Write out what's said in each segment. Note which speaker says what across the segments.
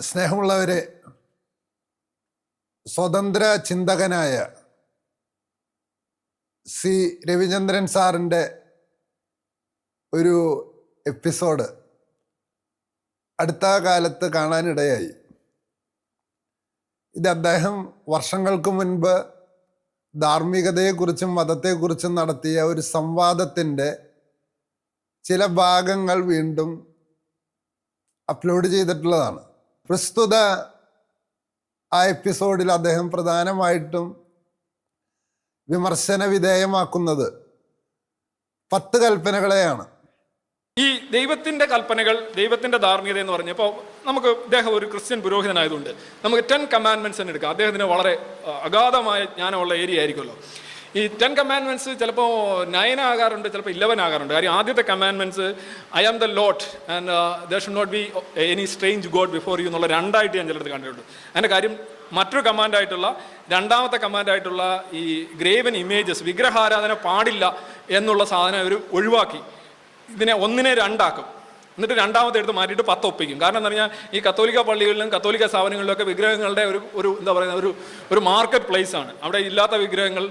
Speaker 1: സ്നേഹമുള്ളവരെ സ്വതന്ത്ര ചിന്തകനായ സി. രവിചന്ദ്രൻ സാറിന്റെ ഒരു എപ്പിസോഡ് അടുത്ത കാലത്ത് കാണാനിടയായി. ഇത് അദ്ദേഹം വർഷങ്ങൾക്ക് മുൻപ് ധാർമ്മികതയെക്കുറിച്ചും മതത്തെക്കുറിച്ചും നടത്തിയ ഒരു സംവാദത്തിന്റെ ചില ഭാഗങ്ങൾ വീണ്ടും അപ്ലോഡ് ചെയ്തിട്ടുള്ളതാണ്. പ്രസ്തുത ആ എപ്പിസോഡിൽ അദ്ദേഹം പ്രധാനമായിട്ടും വിമർശന വിധേയമാക്കുന്നത് പത്ത് കൽപ്പനകളെയാണ്.
Speaker 2: ഈ ദൈവത്തിന്റെ കൽപ്പനകൾ ദൈവത്തിന്റെ ധാർമ്മികത എന്ന് പറഞ്ഞപ്പോൾ നമുക്ക് ഇദ്ദേഹം ഒരു ക്രിസ്ത്യൻ പുരോഹിതനായതുകൊണ്ട് നമുക്ക് ടെൻ കമാൻഡ്മെന്റ്സ് തന്നെ എടുക്കാം. അദ്ദേഹത്തിന് വളരെ അഗാധമായ ജ്ഞാനമുള്ള ഏരിയ ആയിരിക്കുമല്ലോ. ഈ ടെൻ കമാൻഡ്മെന്റ്സ് ചിലപ്പോൾ നയൻ ആകാറുണ്ട് ചിലപ്പോൾ ഇലവൻ ആകാറുണ്ട്. കാര്യം ആദ്യത്തെ commandments I am the lord and there should not be any strange god before you എന്നുള്ള രണ്ടായിട്ട് ഞാൻ ചിലത് കണ്ടിട്ടുണ്ട്. അതിന്റെ കാര്യം മറ്റൊരു കമാൻഡായിട്ടുള്ള രണ്ടാമത്തെ കമാൻഡായിട്ടുള്ള ഈ ഗ്രേവൻ ഇമേജസ് വിഗ്രഹാരാധന പാടില്ല എന്നുള്ള സാധനം അവർ ഒഴിവാക്കി. ഇതിനെ ഒന്നിനെ രണ്ടാക്കും. എന്നിട്ട് രണ്ടാമത്തെ എടുത്ത് മാറ്റിയിട്ട് പത്ത് ഒപ്പിക്കും. കാരണം എന്താ പറഞ്ഞാൽ ഈ കത്തോലിക്ക പള്ളികളിലും കത്തോലിക്ക സ്ഥാപനങ്ങളിലൊക്കെ വിഗ്രഹങ്ങളുടെ ഒരു ഒരു എന്താ പറയുക ഒരു ഒരു മാർക്കറ്റ് പ്ലേസ് ആണ്. അവിടെ ഇല്ലാത്ത വിഗ്രഹങ്ങൾ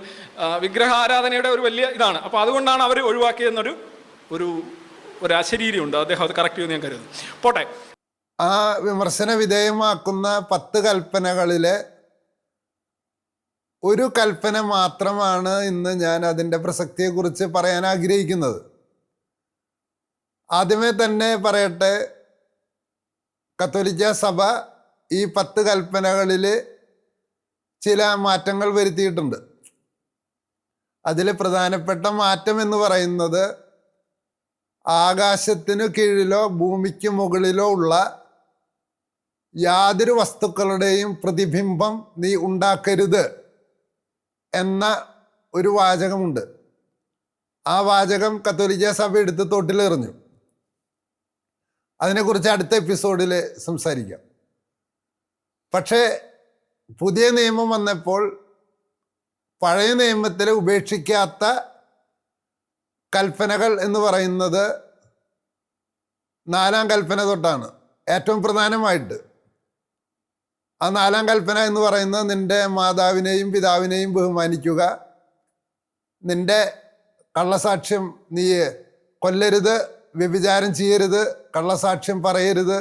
Speaker 2: വിഗ്രഹാരാധനയുടെ ഒരു വലിയ ഇതാണ്. അപ്പോൾ അതുകൊണ്ടാണ് അവർ ഒഴിവാക്കിയതെന്നൊരു ഒരു ഒരു അശരീരിയുണ്ട്. അദ്ദേഹം അത് കറക്റ്റ് ചെയ്യുമെന്ന് ഞാൻ കരുതുന്നു. പോട്ടെ.
Speaker 1: ആ വിമർശന വിധേയമാക്കുന്ന പത്ത് കൽപ്പനകളിലെ ഒരു കൽപ്പന മാത്രമാണ് ഇന്ന് ഞാൻ അതിന്റെ പ്രസക്തിയെക്കുറിച്ച് പറയാൻ ആഗ്രഹിക്കുന്നത്. ആദ്യമേ തന്നെ പറയട്ടെ കത്തോലിക്ക സഭ ഈ പത്ത് കൽപ്പനകളിൽ ചില മാറ്റങ്ങൾ വരുത്തിയിട്ടുണ്ട്. അതിൽ പ്രധാനപ്പെട്ട മാറ്റം എന്ന് പറയുന്നത് ആകാശത്തിനു കീഴിലോ ഭൂമിക്ക് മുകളിലോ ഉള്ള യാതൊരു വസ്തുക്കളുടെയും പ്രതിബിംബം നീ ഉണ്ടാക്കരുത് എന്ന ഒരു വാചകമുണ്ട്. ആ വാചകം കത്തോലിക്ക സഭ എടുത്ത് തോട്ടിലെറിഞ്ഞു. അതിനെക്കുറിച്ച് അടുത്ത എപ്പിസോഡിൽ സംസാരിക്കാം. പക്ഷേ പുതിയ നിയമം വന്നപ്പോൾ പഴയ നിയമത്തിൽ ഉപേക്ഷിക്കാത്ത കൽപ്പനകൾ എന്ന് പറയുന്നത് നാലാം കൽപ്പന തൊട്ടാണ്. ഏറ്റവും പ്രധാനമായിട്ട്. ആ നാലാം കൽപ്പന എന്ന് പറയുന്നത് നിന്റെ മാതാവിനെയും പിതാവിനെയും ബഹുമാനിക്കുക നിന്റെ കള്ളസാക്ഷ്യം നീ കൊല്ലരുത് വ്യഭിചാരം ചെയ്യരുത് കള്ളസാക്ഷ്യം പറയരുത്.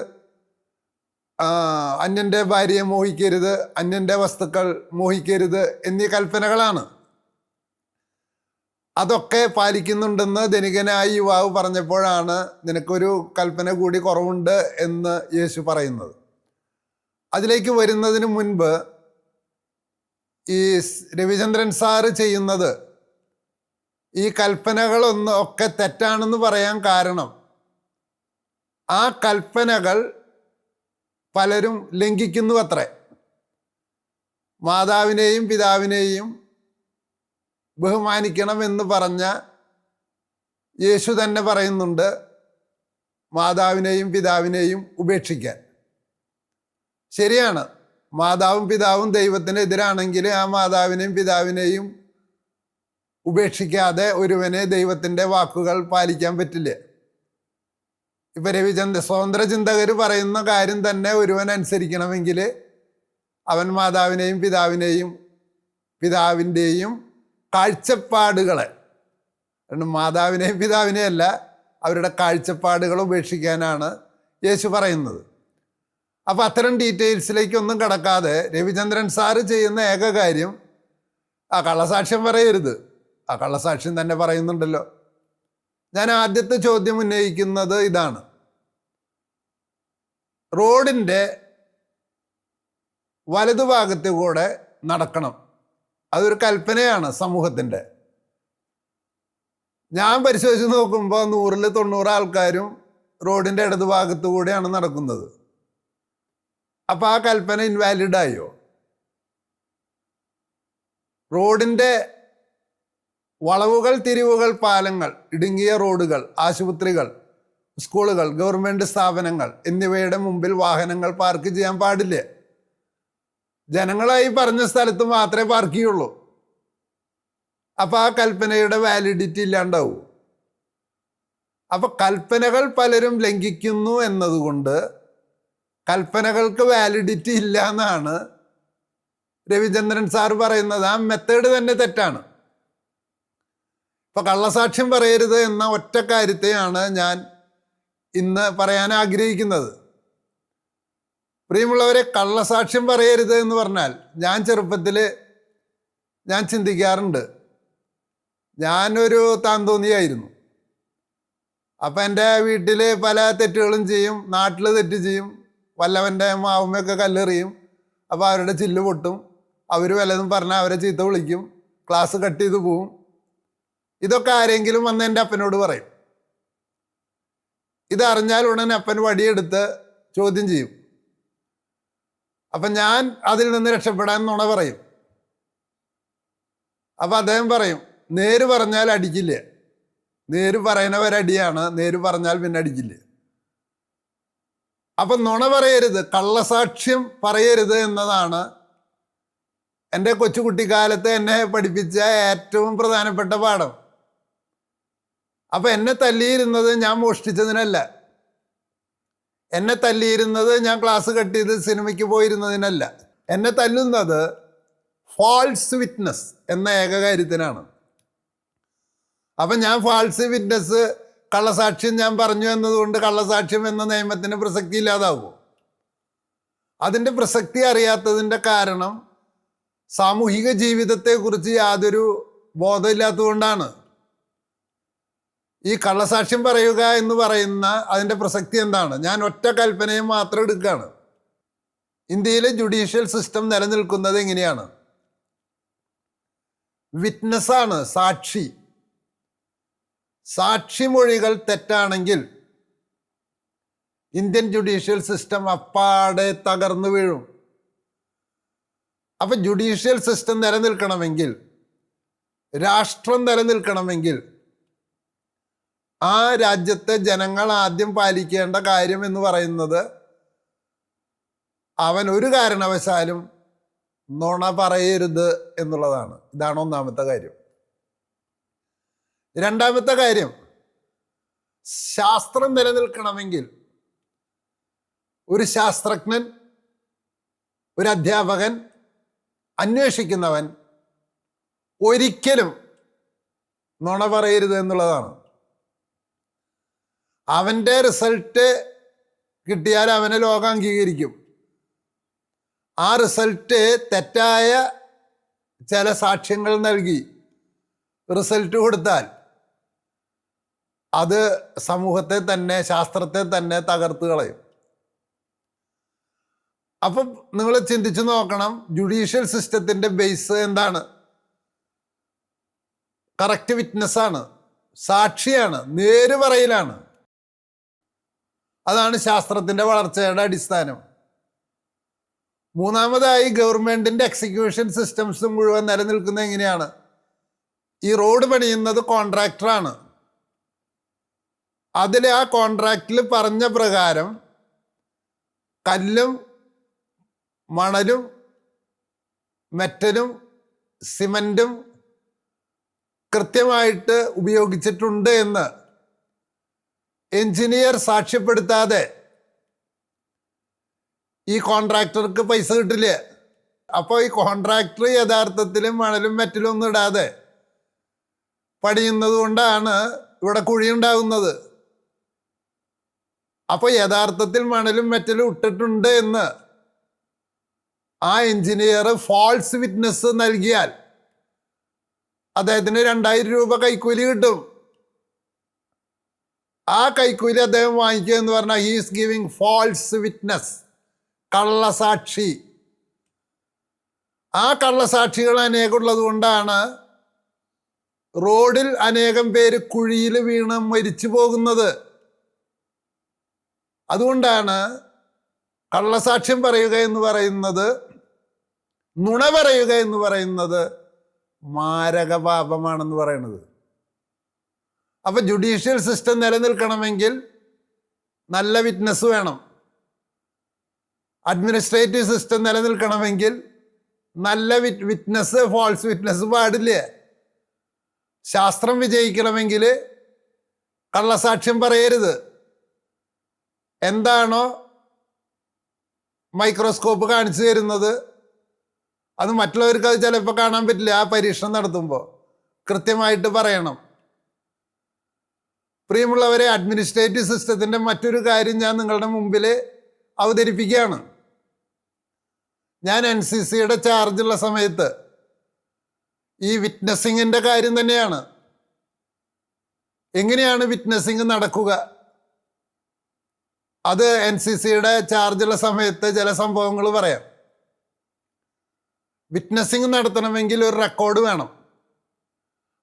Speaker 1: അന്യന്റെ ഭാര്യയെ മോഹിക്കരുത് അന്യന്റെ വസ്തുക്കൾ മോഹിക്കരുത് എന്നീ കൽപ്പനകളാണ്. അതൊക്കെ പാലിക്കുന്നുണ്ടെന്ന് ധനികനായ യുവാവ് പറഞ്ഞപ്പോഴാണ് നിനക്കൊരു കൽപ്പന കൂടി കുറവുണ്ട് എന്ന് യേശു പറയുന്നത്. അതിലേക്ക് വരുന്നതിന് മുൻപ് ഈ രവിചന്ദ്രൻ സാറ് ചെയ്യുന്നത് ഈ കൽപ്പനകളൊന്നും ഒക്കെ തെറ്റാണെന്ന് പറയാൻ കാരണം ആ കൽപ്പനകൾ പലരും ലംഘിക്കുന്നു അത്രേ മാതാവിനെയും പിതാവിനെയും ബഹുമാനിക്കണം എന്ന് പറഞ്ഞ യേശു തന്നെ പറയുന്നുണ്ട് മാതാവിനെയും പിതാവിനെയും ഉപേക്ഷിക്കാൻ. ശരിയാണ്. മാതാവും പിതാവും ദൈവത്തിന് എതിരാണെങ്കിൽ ആ മാതാവിനെയും പിതാവിനെയും ഉപേക്ഷിക്കാതെ ഒരുവനെ ദൈവത്തിന്റെ വാക്കുകൾ പാലിക്കാൻ പറ്റില്ല? ഇപ്പൊ രവിചന്ദ്ര സ്വതന്ത്ര ചിന്തകർ പറയുന്ന കാര്യം തന്നെ ഒരുവൻ അനുസരിക്കണമെങ്കിൽ അവൻ മാതാവിനെയും പിതാവിനെയും പിതാവിന്റെയും കാഴ്ചപ്പാടുകളെ. മാതാവിനെയും പിതാവിനെയും അല്ല അവരുടെ കാഴ്ചപ്പാടുകൾ ഉപേക്ഷിക്കാനാണ് യേശു പറയുന്നത്. അപ്പം അത്തരം ഡീറ്റെയിൽസിലേക്കൊന്നും കടക്കാതെ രവിചന്ദ്രൻ സാറ് ചെയ്യുന്ന ഏക കാര്യം ആ കള്ളസാക്ഷ്യം പറയരുത്. ആ കള്ളസാക്ഷ്യം തന്നെ പറയുന്നുണ്ടല്ലോ. ഞാൻ ആദ്യത്തെ ചോദ്യം ഉന്നയിക്കുന്നത് ഇതാണ്. റോഡിന്റെ വലതുഭാഗത്ത് കൂടെ നടക്കണം. അതൊരു കൽപ്പനയാണ് സമൂഹത്തിന്റെ ഞാൻ പരിശോധിച്ച് നോക്കുമ്പോൾ നൂറിൽ തൊണ്ണൂറ് ആൾക്കാരും റോഡിന്റെ ഇടതു ഭാഗത്തു കൂടെയാണ് നടക്കുന്നത്. അപ്പം ആ കൽപ്പന ഇൻവാലിഡായോ റോഡിന്റെ വളവുകൾ തിരിവുകൾ പാലങ്ങൾ ഇടുങ്ങിയ റോഡുകൾ ആശുപത്രികൾ സ്കൂളുകൾ ഗവൺമെന്റ് സ്ഥാപനങ്ങൾ എന്നിവയുടെ മുമ്പിൽ വാഹനങ്ങൾ പാർക്ക് ചെയ്യാൻ പാടില്ല? ജനങ്ങളായി പറഞ്ഞ സ്ഥലത്ത് മാത്രമേ പാർക്ക് ചെയ്യുള്ളൂ. അപ്പം ആ കൽപ്പനയുടെ വാലിഡിറ്റി ഇല്ലാണ്ടാവും. അപ്പം കൽപ്പനകൾ പലരും ലംഘിക്കുന്നു എന്നതുകൊണ്ട് കൽപ്പനകൾക്ക് വാലിഡിറ്റി ഇല്ല എന്നാണ് രവിചന്ദ്രൻ സാർ പറയുന്നത്. ആ മെത്തേഡ് തന്നെ തെറ്റാണ്. ഇപ്പൊ കള്ളസാക്ഷ്യം പറയരുത് എന്ന ഒറ്റ കാര്യത്തെയാണ് ഞാൻ ഇന്ന് പറയാൻ ആഗ്രഹിക്കുന്നത്. പ്രിയമുള്ളവരെ കള്ളസാക്ഷ്യം പറയരുത് എന്ന് പറഞ്ഞാൽ ഞാൻ ചെറുപ്പത്തിൽ ഞാൻ ചിന്തിക്കാറുണ്ട്. ഞാനൊരു താന്തോന്നിയായിരുന്നു. അപ്പം എന്റെ വീട്ടിൽ പല തെറ്റുകളും ചെയ്യും നാട്ടിൽ തെറ്റ് ചെയ്യും വല്ലവന്റെ മാവുമ്മയൊക്കെ കല്ലെറിയും അപ്പോൾ അവരുടെ ചില്ല് പൊട്ടും അവർ വല്ലതും പറഞ്ഞാൽ അവരെ ചീത്ത വിളിക്കും ക്ലാസ് കട്ട് ചെയ്ത് പോവും ഇതൊക്കെ ആരെങ്കിലും വന്ന് എന്റെ അപ്പനോട് പറയും. ഇതറിഞ്ഞാൽ ഉടൻ അപ്പൻ വടിയെടുത്ത് ചോദ്യം ചെയ്യും. അപ്പം ഞാൻ അതിൽ നിന്ന് രക്ഷപ്പെടാൻ നുണ പറയും. അപ്പം അദ്ദേഹം പറയും നേര് പറഞ്ഞാൽ അടിക്കില്ല? നേര് പറയുന്നവരടിയാണ് നേര് പറഞ്ഞാൽ പിന്നെ അടിക്കില്ല? അപ്പം നുണ പറയരുത് കള്ളസാക്ഷ്യം പറയരുത് എന്നതാണ് എന്റെ കൊച്ചുകുട്ടിക്കാലത്ത് എന്നെ പഠിപ്പിച്ച ഏറ്റവും പ്രധാനപ്പെട്ട പാഠം. അപ്പം എന്നെ തല്ലിയിരുന്നത് ഞാൻ മോഷ്ടിച്ചതിനല്ല. എന്നെ തല്ലിയിരുന്നത് ഞാൻ ക്ലാസ് കട്ട് ചെയ്ത് സിനിമയ്ക്ക് പോയിരുന്നതിനല്ല. എന്നെ തല്ലുന്നത് ഫാൾസ് വിറ്റ്നസ് എന്ന ഏക കാര്യത്തിനാണ് അപ്പം ഞാൻ ഫാൾസ് വിറ്റ്നസ് കള്ളസാക്ഷ്യം ഞാൻ പറഞ്ഞു എന്നതുകൊണ്ട് കള്ളസാക്ഷ്യം എന്ന നിയമത്തിന് പ്രസക്തി ഇല്ലാതാകുമോ അതിന്റെ പ്രസക്തി അറിയാത്തതിന്റെ കാരണം സാമൂഹിക ജീവിതത്തെക്കുറിച്ച് യാതൊരു ബോധമില്ലാത്തതുകൊണ്ടാണ്. ഈ കള്ളസാക്ഷ്യം പറയുക എന്ന് പറയുന്ന അതിന്റെ പ്രസക്തി എന്താണ്? ഞാൻ ഒറ്റ കൽപ്പനയും മാത്രം എടുക്കുകയാണ്. ഇന്ത്യയിലെ ജുഡീഷ്യൽ സിസ്റ്റം നിലനിൽക്കുന്നത് എങ്ങനെയാണ്? വിറ്റ്നസ്സാണ് സാക്ഷി. സാക്ഷിമൊഴികൾ തെറ്റാണെങ്കിൽ ഇന്ത്യൻ ജുഡീഷ്യൽ സിസ്റ്റം അപ്പാടെ തകർന്നു വീഴും. അപ്പം ജുഡീഷ്യൽ സിസ്റ്റം നിലനിൽക്കണമെങ്കിൽ രാഷ്ട്രം നിലനിൽക്കണമെങ്കിൽ ആ രാജ്യത്തെ ജനങ്ങൾ ആദ്യം പാലിക്കേണ്ട കാര്യം എന്ന് പറയുന്നത് അവൻ ഒരു കാരണവശാലും നുണ പറയരുത് എന്നുള്ളതാണ്. ഇതാണ് ഒന്നാമത്തെ കാര്യം. രണ്ടാമത്തെ കാര്യം ശാസ്ത്രം നിലനിൽക്കണമെങ്കിൽ ഒരു ശാസ്ത്രജ്ഞൻ ഒരു അധ്യാപകൻ അന്വേഷിക്കുന്നവൻ ഒരിക്കലും നുണ പറയരുത് എന്നുള്ളതാണ്. അവന്റെ റിസൾട്ട് കിട്ടിയാൽ അവനെ ലോകം അംഗീകരിക്കും. ആ റിസൾട്ട് തെറ്റായ ചില സാക്ഷ്യങ്ങൾ നൽകി. റിസൾട്ട് കൊടുത്താൽ അത് സമൂഹത്തെ തന്നെ ശാസ്ത്രത്തെ തന്നെ തകർത്ത് കളയും. അപ്പം നിങ്ങൾ ചിന്തിച്ചു നോക്കണം ജുഡീഷ്യൽ സിസ്റ്റത്തിന്റെ ബേസ് എന്താണ്? കറക്റ്റ് വിറ്റ്നസ് ആണ് സാക്ഷിയാണ് നേര് പറയലാണ്. അതാണ് ശാസ്ത്രത്തിന്റെ വളർച്ചയുടെ അടിസ്ഥാനം. മൂന്നാമതായി ഗവൺമെന്റിന്റെ എക്സിക്യൂഷൻ സിസ്റ്റംസ് മുഴുവൻ നിലനിൽക്കുന്നത് എങ്ങനെയാണ്? ഈ റോഡ് പണിയുന്നത് കോൺട്രാക്ടറാണ് അതിൽ ആ കോൺട്രാക്റ്റിൽ പറഞ്ഞ പ്രകാരം കല്ലും മണലും മെറ്റലും സിമന്റും കൃത്യമായിട്ട് ഉപയോഗിച്ചിട്ടുണ്ട് എന്ന്. എഞ്ചിനീയർ സാക്ഷ്യപ്പെടുത്താതെ ഈ കോൺട്രാക്ടർക്ക് പൈസ കിട്ടില്ല. അപ്പോൾ ഈ കോൺട്രാക്ടർ യഥാർത്ഥത്തിൽ മണലും മെറ്റലും ഒന്നും ഇടാതെ പണിയുന്നത് കൊണ്ടാണ് ഇവിടെ കുഴിയുണ്ടാകുന്നത് അപ്പോൾ യഥാർത്ഥത്തിൽ മണലും മെറ്റലും ഇട്ടിട്ടുണ്ട് എന്ന് ആ എഞ്ചിനീയർ ഫോൾസ് വിറ്റ്നസ് നൽകിയാൽ അദ്ദേഹത്തിന് രണ്ടായിരം രൂപ കൈക്കൂലി കിട്ടും. ആ കൈക്കൂലി അദ്ദേഹം വാങ്ങിക്കുക എന്ന് പറഞ്ഞാൽ ഹീസ് ഗിവിങ് ഫോൾസ് വിറ്റ്നസ് കള്ളസാക്ഷി. ആ കള്ളസാക്ഷികൾ അനേകമുള്ളത് കൊണ്ടാണ് റോഡിൽ അനേകം പേര് കുഴിയിൽ വീണ് മരിച്ചു പോകുന്നത്. അതുകൊണ്ടാണ് കള്ളസാക്ഷ്യം പറയുക എന്ന് പറയുന്നത് നുണ പറയുക എന്ന് പറയുന്നത് മാരക പാപമാണെന്ന് പറയുന്നത്. അപ്പൊ ജുഡീഷ്യൽ സിസ്റ്റം നിലനിൽക്കണമെങ്കിൽ നല്ല വിറ്റ്നസ് വേണം. അഡ്മിനിസ്ട്രേറ്റീവ് സിസ്റ്റം നിലനിൽക്കണമെങ്കിൽ നല്ല വിറ്റ് വിറ്റ്നസ് ഫോൾസ് വിറ്റ്നസ് പാടില്ലേ? ശാസ്ത്രം വിജയിക്കണമെങ്കിൽ കള്ളസാക്ഷ്യം പറയരുത്. എന്താണോ മൈക്രോസ്കോപ്പ് കാണിച്ചു തരുന്നത്. അത് മറ്റുള്ളവർക്ക് അത് ചിലപ്പോൾ കാണാൻ പറ്റില്ല. ആ പരീക്ഷണം നടത്തുമ്പോൾ കൃത്യമായിട്ട് പറയണം. പ്രിയമുള്ളവരെ അഡ്മിനിസ്ട്രേറ്റീവ് സിസ്റ്റത്തിന്റെ മറ്റൊരു കാര്യം ഞാൻ നിങ്ങളുടെ മുമ്പിൽ അവതരിപ്പിക്കുകയാണ്. ഞാൻ എൻ സി സിയുടെ ചാർജുള്ള സമയത്ത് ഈ വിറ്റ്നസ്സിങ്ങിന്റെ കാര്യം തന്നെയാണ്. എങ്ങനെയാണ് വിറ്റ്നസിങ് നടക്കുക? അത് എൻ സി സിയുടെ ചാർജുള്ള സമയത്ത് ചില സംഭവങ്ങൾ പറയാം. വിറ്റ്നസിങ് നടത്തണമെങ്കിൽ ഒരു റെക്കോർഡ് വേണം.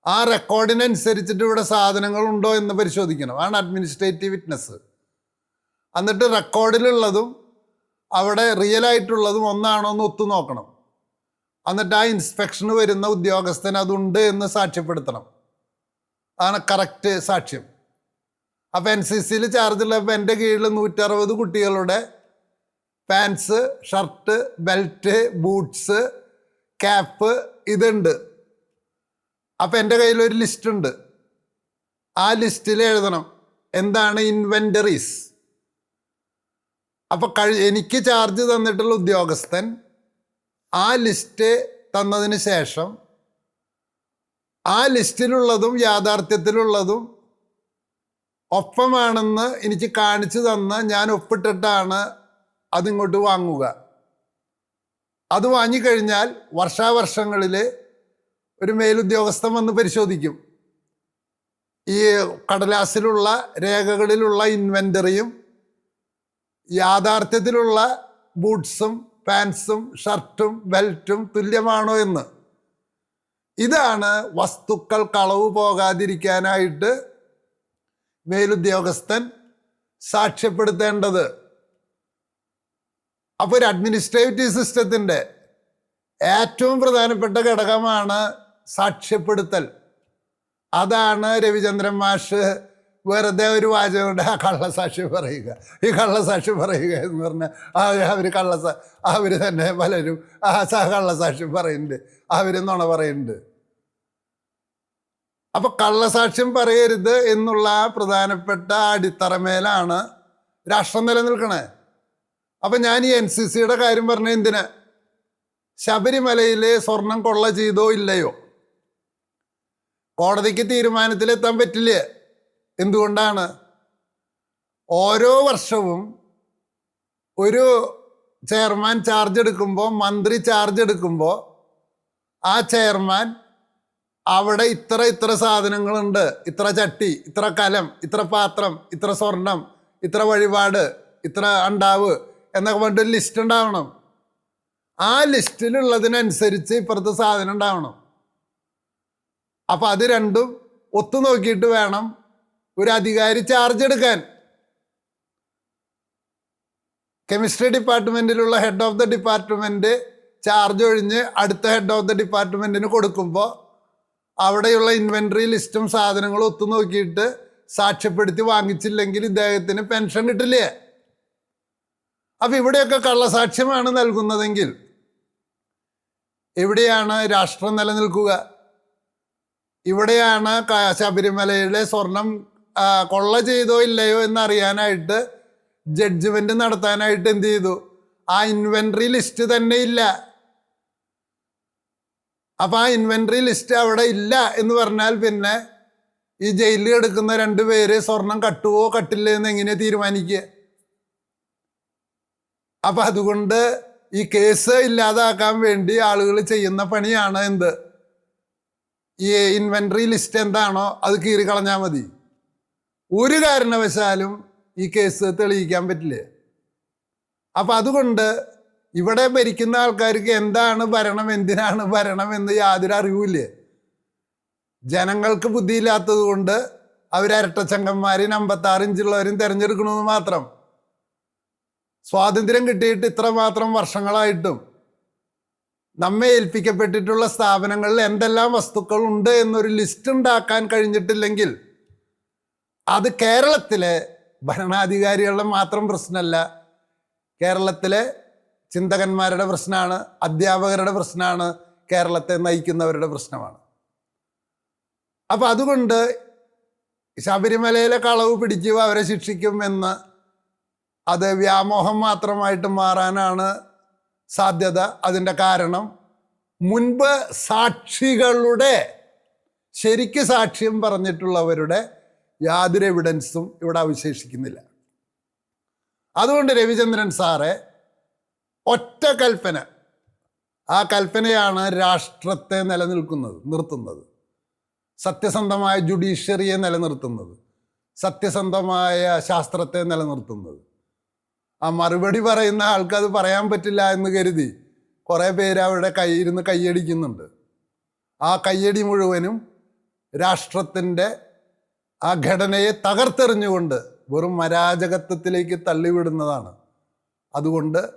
Speaker 1: ആ റെക്കോർഡിനനുസരിച്ചിട്ട് ഇവിടെ സാധനങ്ങൾ ഉണ്ടോ എന്ന് പരിശോധിക്കണം. ആണ് അഡ്മിനിസ്ട്രേറ്റീവ് വിറ്റ്നസ് എന്നിട്ട് റെക്കോർഡിലുള്ളതും അവിടെ റിയൽ ആയിട്ടുള്ളതും ഒന്നാണോ എന്ന് ഒത്തു നോക്കണം. എന്നിട്ട് ആ ഇൻസ്പെക്ഷന് വരുന്ന ഉദ്യോഗസ്ഥൻ അതുണ്ട് എന്ന് സാക്ഷ്യപ്പെടുത്തണം. അതാണ് കറക്റ്റ് സാക്ഷ്യം. അപ്പോൾ എൻ സി സിയിൽ ചാർജുള്ളപ്പോൾ എന്റെ കീഴിൽ നൂറ്ററുപത് കുട്ടികളുടെ pants shirt belt boots cap ഇതുണ്ട്. അപ്പം എന്റെ കയ്യിൽ ഒരു ലിസ്റ്റ് ഉണ്ട്. ആ ലിസ്റ്റിൽ എഴുതണം. എന്താണ് ഇൻവെന്ററീസ് അപ്പോൾ കഴി എനിക്ക് ചാർജ് തന്നിട്ടുള്ള ഉദ്യോഗസ്ഥൻ ആ ലിസ്റ്റ് തന്നതിന് ശേഷം ആ ലിസ്റ്റിലുള്ളതും യാഥാർത്ഥ്യത്തിലുള്ളതും ഒപ്പമാണെന്ന് എനിക്ക് കാണിച്ചു തന്ന് ഞാൻ ഒപ്പിട്ടിട്ടാണ് അതിങ്ങോട്ട് വാങ്ങുക. അത് വാങ്ങിക്കഴിഞ്ഞാൽ വർഷാവർഷങ്ങളിൽ ഒരു മേലുദ്യോഗസ്ഥൻ വന്ന് പരിശോധിക്കും. ഈ കടലാസിലുള്ള രേഖകളിലുള്ള ഇൻവെന്ററിയും യാഥാർത്ഥ്യത്തിലുള്ള ബൂട്ട്സും പാൻസും ഷർട്ടും ബെൽറ്റും തുല്യമാണോ എന്ന്. ഇതാണ് വസ്തുക്കൾ കളവ് പോകാതിരിക്കാനായിട്ട് മേലുദ്യോഗസ്ഥൻ സാക്ഷ്യപ്പെടുത്തേണ്ടത്. അപ്പോൾ ഒരു അഡ്മിനിസ്ട്രേറ്റീവ് സിസ്റ്റത്തിന്റെ ഏറ്റവും പ്രധാനപ്പെട്ട ഘടകമാണ് സാക്ഷ്യപ്പെടുത്തൽ. അതാണ് രവിചന്ദ്രൻ മാഷ് വെറുതെ ഒരു വാചകം കൊണ്ട് ആ കള്ളസാക്ഷി പറയുക. ഈ കള്ളസാക്ഷി പറയുക എന്ന് പറഞ്ഞാൽ അവർ കള്ളസ അവർ തന്നെ പലരും ആ കള്ളസാക്ഷി പറയുന്നുണ്ട്. അവർ നുണ പറയുന്നുണ്ട്. അപ്പൊ കള്ളസാക്ഷ്യം പറയരുത് എന്നുള്ള ആ പ്രധാനപ്പെട്ട അടിത്തറമേലാണ് രാഷ്ട്രം നിലനിൽക്കണേ. അപ്പൊ ഞാൻ ഈ എൻ സി സിയുടെ കാര്യം പറഞ്ഞ എന്തിനാ? ശബരിമലയിലെ സ്വർണം കൊള്ള ചെയ്തോ ഇല്ലയോ? കോടതിക്ക് തീരുമാനത്തിലെത്താൻ പറ്റില്ല. എന്തുകൊണ്ടാണ്? ഓരോ വർഷവും ഒരു ചെയർമാൻ ചാർജ് എടുക്കുമ്പോൾ മന്ത്രി ചാർജ് എടുക്കുമ്പോൾ ആ ചെയർമാൻ അവിടെ ഇത്ര ഇത്ര സാധനങ്ങളുണ്ട്. ഇത്ര ചട്ടി ഇത്ര കലം ഇത്ര പാത്രം ഇത്ര സ്വർണം ഇത്ര വഴിപാട് ഇത്ര ഉണ്ടാവ് എന്നൊക്കെ പറഞ്ഞിട്ട് ലിസ്റ്റ് ഉണ്ടാവണം. ആ ലിസ്റ്റിലുള്ളതിനനുസരിച്ച് ഇപ്പുറത്തെ സാധനം ഉണ്ടാവണം. അപ്പം അത് രണ്ടും ഒത്തു നോക്കിയിട്ട് വേണം ഒരു അധികാരി ചാർജ് എടുക്കാൻ. Chemistry ഡിപ്പാർട്ട്മെന്റിലുള്ള head of the department charge ഒഴിഞ്ഞ് അടുത്ത ഹെഡ് ഓഫ് ദ ഡിപ്പാർട്ട്മെന്റിന് കൊടുക്കുമ്പോൾ അവിടെയുള്ള ഇൻവെൻട്രി ലിസ്റ്റും സാധനങ്ങളും ഒത്തു നോക്കിയിട്ട് സാക്ഷ്യപ്പെടുത്തി വാങ്ങിച്ചില്ലെങ്കിൽ ഇദ്ദേഹത്തിന് പെൻഷൻ കിട്ടില്ലേ? അപ്പം ഇവിടെയൊക്കെ കള്ളസാക്ഷ്യമാണ് നൽകുന്നതെങ്കിൽ എവിടെയാണ് രാഷ്ട്രം നിലനിൽക്കുക? ഇവിടെയാണ് ശബരിമലയിലെ സ്വർണം കൊള്ള ചെയ്തോ ഇല്ലയോ എന്നറിയാനായിട്ട് ജഡ്ജ്മെന്റ് നടത്താനായിട്ട് എന്ത് ചെയ്തു? ആ ഇൻവെന്ററി ലിസ്റ്റ് തന്നെ ഇല്ല. അപ്പൊ ആ ഇൻവെന്ററി ലിസ്റ്റ് അവിടെ ഇല്ല എന്ന് പറഞ്ഞാൽ പിന്നെ ഈ ജയിലിൽ എടുക്കുന്ന രണ്ട് പേര് സ്വർണം കട്ടുവോ കട്ടില്ലേ എന്ന് എങ്ങനെ തീരുമാനിക്കുക? അപ്പൊ അതുകൊണ്ട് ഈ കേസ് ഇല്ലാതാക്കാൻ വേണ്ടി ആളുകൾ ചെയ്യുന്ന പണിയാണ് എന്ത്? ഈ ഇൻവെൻട്രി ലിസ്റ്റ് എന്താണോ അത് കീറി കളഞ്ഞാൽ മതി. ഒരു കാരണവശാലും ഈ കേസ് തെളിയിക്കാൻ പറ്റില്ല. അപ്പം അതുകൊണ്ട് ഇവിടെ ഭരിക്കുന്ന ആൾക്കാർക്ക് എന്താണ് ഭരണം എന്തിനാണ് ഭരണം എന്ന് യാതൊരു അറിവില്ലേ ജനങ്ങൾക്ക് ബുദ്ധിയില്ലാത്തത് കൊണ്ട് അവർ ഇരട്ടച്ചങ്കന്മാരും അമ്പത്താറ് ഇഞ്ചുള്ളവരും തിരഞ്ഞെടുക്കണമെന്ന് മാത്രം. സ്വാതന്ത്ര്യം കിട്ടിയിട്ട് ഇത്ര മാത്രം വർഷങ്ങളായിട്ടും നമ്മെ ഏൽപ്പിക്കപ്പെട്ടിട്ടുള്ള സ്ഥാപനങ്ങളിൽ എന്തെല്ലാം വസ്തുക്കൾ ഉണ്ട് എന്നൊരു ലിസ്റ്റ് ഉണ്ടാക്കാൻ കഴിഞ്ഞിട്ടില്ലെങ്കിൽ അത് കേരളത്തിലെ ഭരണാധികാരികളുടെ മാത്രം പ്രശ്നമല്ല. കേരളത്തിലെ ചിന്തകന്മാരുടെ പ്രശ്നമാണ് അധ്യാപകരുടെ പ്രശ്നമാണ് കേരളത്തെ നയിക്കുന്നവരുടെ പ്രശ്നമാണ്. അപ്പം അതുകൊണ്ട് ശബരിമലയിലെ കളവ് പിടിക്കുക അവരെ ശിക്ഷിക്കും എന്ന് അത് വ്യാമോഹം മാത്രമായിട്ട് മാറാനാണ് സാധ്യത അതിന്റെ കാരണം മുൻപ് സാക്ഷികളുടെ ശരിക്ക് സാക്ഷ്യം പറഞ്ഞിട്ടുള്ളവരുടെ യാതൊരു എവിഡൻസും ഇവിടെ അവശേഷിക്കുന്നില്ല. അതുകൊണ്ട് രവിചന്ദ്രൻ സാറെ ഒറ്റ കൽപ്പന. ആ കൽപ്പനയാണ് രാഷ്ട്രത്തെ നിലനിൽക്കുന്നത് നിർത്തുന്നത്. സത്യസന്ധമായ ജുഡീഷ്യറിയെ നിലനിർത്തുന്നത്. സത്യസന്ധമായ ശാസ്ത്രത്തെ നിലനിർത്തുന്നത്. ആ മറുപടി പറയുന്ന ആൾക്കത് പറയാൻ പറ്റില്ല എന്ന് കരുതി കുറേ പേര് അവിടെ കൈ ഇരുന്ന് കൈയടിക്കുന്നുണ്ട്. ആ കയ്യടി മുഴുവനും രാഷ്ട്രത്തിന്റെ ആ ഘടനയെ തകർത്തെറിഞ്ഞുകൊണ്ട് വെറും മരാജകത്വത്തിലേക്ക് തള്ളിവിടുന്നതാണ്. അതുകൊണ്ട്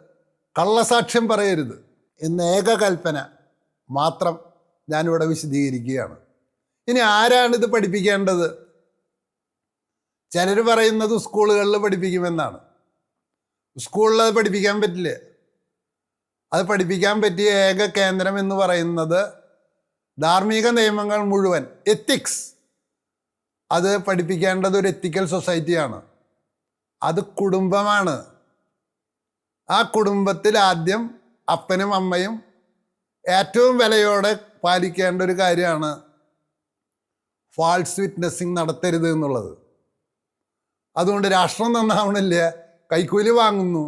Speaker 1: കള്ളസാക്ഷ്യം പറയരുത് എന്ന ഏകകൽപ്പന മാത്രം ഞാനിവിടെ വിശദീകരിക്കുകയാണ്. ഇനി ആരാണ് ഇത് പഠിപ്പിക്കേണ്ടത്? ചിലർ പറയുന്നത് സ്കൂളുകളിൽ പഠിപ്പിക്കുമെന്നാണ്. സ്കൂളിൽ അത് പഠിപ്പിക്കാൻ പറ്റില്ല. അത് പഠിപ്പിക്കാൻ പറ്റിയ ഏക കേന്ദ്രം എന്ന് പറയുന്നത് ധാർമ്മിക നിയമങ്ങൾ മുഴുവൻ എത്തിക്സ് അത് പഠിപ്പിക്കേണ്ടത് ഒരു എത്തിക്കൽ സൊസൈറ്റിയാണ് അത് കുടുംബമാണ്. ആ കുടുംബത്തിൽ ആദ്യം അപ്പനും അമ്മയും ഏറ്റവും വിലയോടെ പാലിക്കേണ്ട ഒരു കാര്യമാണ് ഫാൾസ് വിറ്റ്നസ്സിങ് നടത്തരുത് എന്നുള്ളത്. അതുകൊണ്ട് രാഷ്ട്രം നന്നാവണില്ല. കൈക്കൂലി വാങ്ങുന്നു.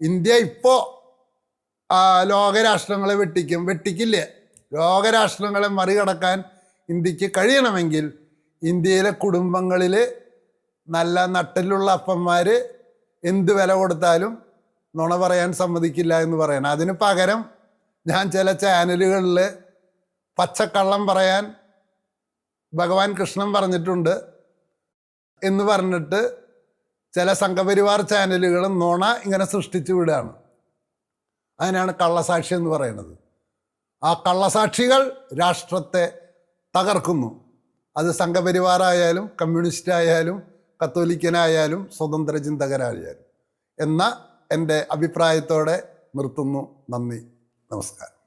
Speaker 1: ഇന്ത്യ ഇപ്പോൾ ലോകരാഷ്ട്രങ്ങളെ വെട്ടിക്കും വെട്ടിക്കില്ലേ? ലോകരാഷ്ട്രങ്ങളെ മറികടക്കാൻ ഇന്ത്യയ്ക്ക് കഴിയണമെങ്കിൽ ഇന്ത്യയിലെ കുടുംബങ്ങളിൽ നല്ല നട്ടിലുള്ള അപ്പന്മാർ എന്ത് വില കൊടുത്താലും നുണ പറയാൻ സമ്മതിക്കില്ല എന്ന് പറയണം. അതിന് പകരം ഞാൻ ചില ചാനലുകളിൽ പച്ചക്കള്ളം പറയാൻ ഭഗവാൻ കൃഷ്ണൻ പറഞ്ഞിട്ടുണ്ട് എന്ന് പറഞ്ഞിട്ട് ചില സംഘപരിവാർ ചാനലുകൾ നുണ ഇങ്ങനെ സൃഷ്ടിച്ചു വിടുകയാണ്. അതിനാണ് കള്ളസാക്ഷി എന്ന് പറയുന്നത്. ആ കള്ളസാക്ഷികൾ രാഷ്ട്രത്തെ തകർക്കുന്നു. അത് സംഘപരിവാറായാലും കമ്മ്യൂണിസ്റ്റ് ആയാലും കത്തോലിക്കനായാലും സ്വതന്ത്ര ചിന്തകരായാലും. എന്ന എന്റെ അഭിപ്രായത്തോടെ നിർത്തുന്നു. നന്ദി. നമസ്കാരം.